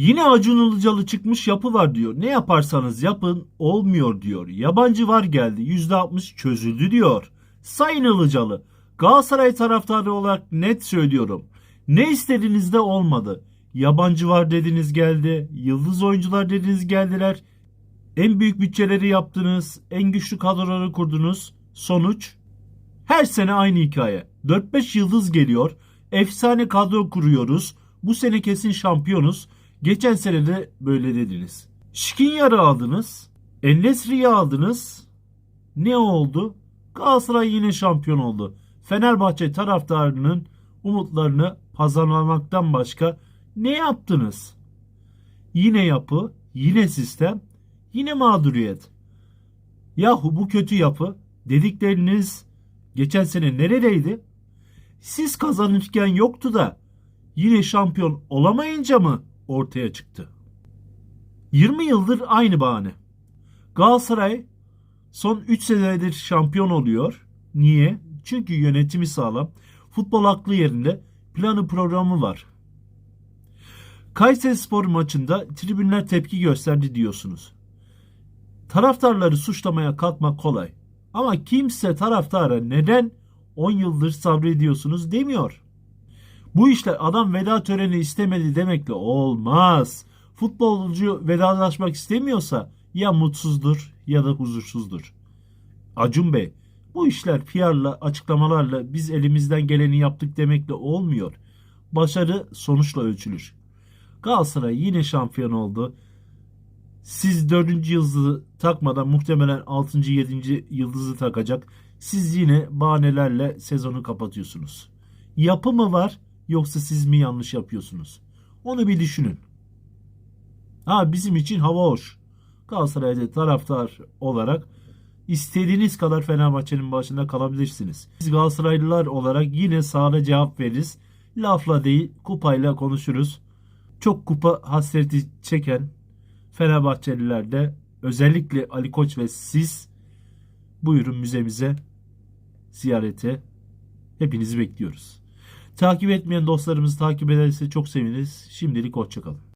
Yine Acun Ilıcalı çıkmış yapı var diyor. Ne yaparsanız yapın olmuyor diyor. Yabancı var geldi %60 çözüldü diyor. Sayın Ilıcalı Galatasaray taraftarı olarak net söylüyorum. Ne istediğinizde olmadı. Yabancı var dediniz geldi. Yıldız oyuncular dediniz geldiler. En büyük bütçeleri yaptınız. En güçlü kadroları kurdunuz. Sonuç her sene aynı hikaye. 4-5 yıldız geliyor. Efsane kadro kuruyoruz. Bu sene kesin şampiyonuz. Geçen sene de böyle dediniz. Şikinyar'ı aldınız. Ennesri'yi aldınız. Ne oldu? Galatasaray yine şampiyon oldu. Fenerbahçe taraftarının umutlarını pazarlamaktan başka ne yaptınız? Yine yapı, yine sistem, yine mağduriyet. Yahu bu kötü yapı dedikleriniz geçen sene neredeydi? Siz kazanırken yoktu da yine şampiyon olamayınca mı ortaya çıktı? 20 yıldır aynı bahane. Galatasaray son 3 senedir şampiyon oluyor. Niye? Çünkü yönetimi sağlam. Futbol aklı yerinde. Planı programı var. Kayseri Spor maçında tribünler tepki gösterdi diyorsunuz. Taraftarları suçlamaya kalkmak kolay. Ama kimse taraftara neden 10 yıldır sabrediyorsunuz demiyor. Bu işler adam veda töreni istemedi demekle olmaz. Futbolcu vedalaşmak istemiyorsa ya mutsuzdur ya da huzursuzdur. Acun Bey, bu işler PR'la, açıklamalarla biz elimizden geleni yaptık demekle olmuyor. Başarı sonuçla ölçülür. Galatasaray yine şampiyon oldu. Siz dördüncü yıldızı takmadan muhtemelen 6. 7. yıldızı takacak. Siz yine bahanelerle sezonu kapatıyorsunuz. Yapı mı var yoksa siz mi yanlış yapıyorsunuz? Onu bir düşünün. Ha bizim için hava hoş. Galatasaray'da taraftar olarak istediğiniz kadar Fenerbahçe'nin başında kalabilirsiniz. Biz Galatasaraylılar olarak yine sahada cevap veririz. Lafla değil kupayla konuşuruz. Çok kupa hasreti çeken Fenerbahçeliler de özellikle Ali Koç ve siz buyurun müzemize ziyarete hepinizi bekliyoruz. Takip etmeyen dostlarımızı takip ederse çok seviniriz. Şimdilik hoşçakalın.